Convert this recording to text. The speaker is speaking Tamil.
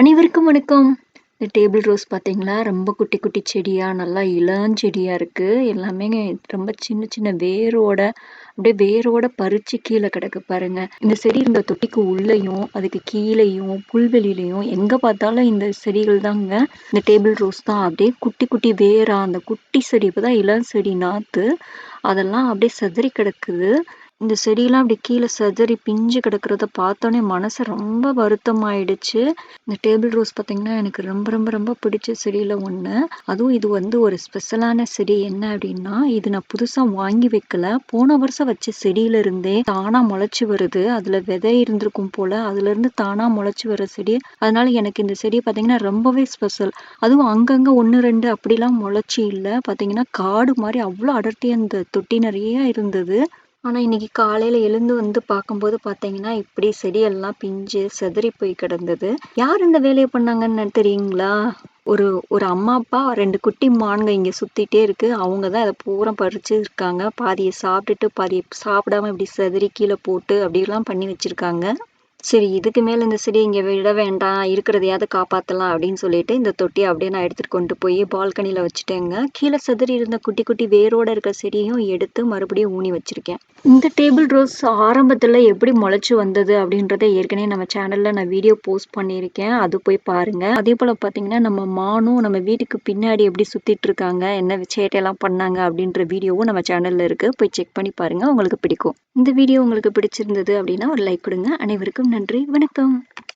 அனைவருக்கும் வணக்கம். இந்த டேபிள் ரோஸ் பார்த்தீங்களா, ரொம்ப குட்டி குட்டி செடியாக நல்லா இளஞ்செடியாக இருக்குது எல்லாமே ரொம்ப சின்ன சின்ன வேரோட, அப்படியே வேரோட பறித்து கீழே கிடக்கு பாருங்க. இந்த செடி இந்த தொட்டிக்கு உள்ளயும், அதுக்கு கீழேயும் புல்வெளியிலையும் எங்கே பார்த்தாலும் இந்த செடிகள் தாங்க. இந்த டேபிள் ரோஸ் தான். அப்படியே குட்டி குட்டி வேரா, அந்த குட்டி செடி இப்பதான் இளம் செடி நாற்று அதெல்லாம் அப்படியே சிதறி கிடக்குது. இந்த செடியெல்லாம் அப்படி கீழ சிதறி பிஞ்சு கிடக்கிறத பார்த்தோன்னே மனசு ரொம்ப வருத்தமாயிடுச்சு. இந்த டேபிள் ரோஸ் பார்த்தீங்கன்னா, எனக்கு ரொம்ப ரொம்ப ரொம்ப பிடிச்ச செடியில் ஒன்று அதுவும் இது வந்து ஒரு ஸ்பெஷலான செடி. என்ன அப்படின்னா, இது நான் புதுசாக வாங்கி வைக்கல. போன வருஷம் வச்ச செடியில இருந்தே தானாக முளைச்சி வருது. அதில் விதை இருந்திருக்கும் போல. அதுலேருந்து தானாக முளைச்சி வர செடி. அதனால எனக்கு இந்த செடி பார்த்தீங்கன்னா, ரொம்பவே ஸ்பெஷல். அதுவும் அங்கங்கே ஒன்று ரெண்டு அப்படிலாம் முளைச்சி இல்லை பார்த்தீங்கன்னா, காடு மாதிரி அவ்வளோ அடர்த்தியாக இந்த தொட்டி நிறைய இருந்தது. ஆனா, இன்னைக்கு காலையில எழுந்து வந்து பார்க்கும்போது பார்த்தீங்கன்னா, இப்படி செடியெல்லாம் பிஞ்சு சிதறி போய் கிடந்தது. யார் இந்த வேலைய பண்ணாங்கன்னு தெரியுங்களா? ஒரு ஒரு அம்மா, அப்பா 2 குட்டி மான்கள் இங்க சுத்திட்டே இருக்கு. அவங்க தான் அத பூரா பறிச்சு இருக்காங்க. பாதிய சாப்பிட்டுட்டு, பாதிய சாப்பிடாம இப்படி சிதறி கீழ போட்டு அப்படிலாம் பண்ணி வச்சிருக்காங்க. சரி இதுக்கு மேல இந்த செடியை இங்க விட வேண்டாம். இருக்கிறதையாவது காப்பாத்தலாம் அப்படின்னு சொல்லிட்டு, இந்த தொட்டியை அப்படியே நான் எடுத்துட்டு கொண்டு போய் பால்கனில வச்சுட்டேங்க. கீழே சிதறி இருந்த குட்டி குட்டி வேரோட இருக்க செடியும் எடுத்து மறுபடியும் ஊனி வச்சிருக்கேன். இந்த டேபிள் ரோஸ் ஆரம்பத்துல எப்படி முளைச்சு வந்தது அப்படின்றத ஏற்கனவே நம்ம சேனல்ல நான் வீடியோ போஸ்ட் பண்ணியிருக்கேன். அது போய் பாருங்க. அதே போல பார்த்தீங்கன்னா, நம்ம மானும் நம்ம வீட்டுக்கு பின்னாடி எப்படி சுத்திட்டு இருக்காங்க, என்ன சேட்டையெல்லாம் பண்ணாங்க அப்படின்ற வீடியோவும் நம்ம சேனல்ல இருக்கு. போய் செக் பண்ணி பாருங்க. உங்களுக்கு பிடிக்கும். இந்த வீடியோ உங்களுக்கு பிடிச்சிருந்தது அப்படின்னா ஒரு லைக் கொடுங்க. அனைவருக்கும் நன்றி. வணக்கம்.